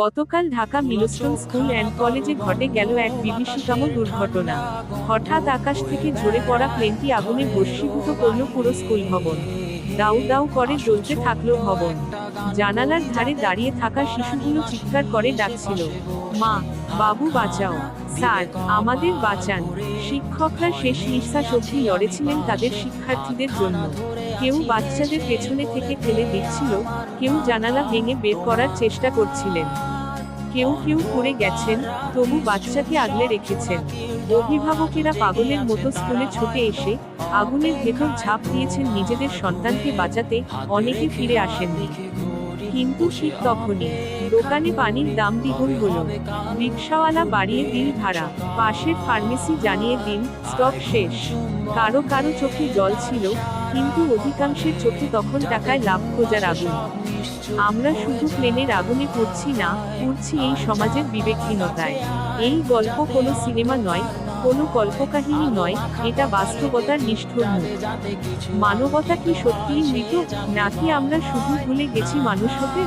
গতকাল Dhaka মিলস্টোন school and কলেজে ঘটে গেল এক বিভীষিকাম দুর্ঘটনা। হঠাৎ আকাশ থেকে ঝরে পড়া প্লেনটি আগুনে ভস্মীভূত করল পুরো স্কুল ভবন। দাউ দাউ করে জ্বলতে থাকল ভবন। জানালার ধারে দাঁড়িয়ে থাকা শিশুগুলো চিৎকার করে ডাকছিল, মা, বাবু বাঁচাও। স্যার, আমাদের বাঁচান। শিক্ষকরা শেষ নিঃশ্বাস অবধি লড়েছিলেন তাদের শিক্ষার্থীদের জন্য। কেউ বাচ্চাদের পেছনে থেকে ফেলে দিচ্ছিল, কেউ জানালা ভেঙে বের করার চেষ্টা করছিলেন। কেউ কেউ পড়ে গেছেন, তবু বাচ্চাকে আগলে রেখেছেন। অভিভাবকেরা পাগলের মতো স্কুলে ছুটে এসে আগুনের ভেতর ঝাঁপ দিয়েছেন নিজেদের সন্তানকে বাঁচাতে, অনেকে ফিরে আসেননি। কিন্তু শীত তখনই দোকানে পানির দাম দ্বিগুণ হলো। রিক্সাওয়ালা বাড়িয়ে দিন ভাড়া। পাশের ফার্মেসি জানিয়ে দিন, স্টক শেষ। কারও কারও চোখে জল ছিল, কিন্তু অধিকাংশের চোখে তখন টাকায় লাভ খোঁজার আগুন। আমরা শুধু প্লেনের আগুনে পড়ছি না, পড়ছি এই সমাজের বিবেকহীনতায়। এই গল্প কোনো সিনেমা নয় কোনো কল্পকাহিনী নয়, এটা বাস্তবতার নিষ্ঠুর মানবতা কি সত্যিই মৃত, নাকি আমরা শুধু ভুলে গেছি মানুষ হতে?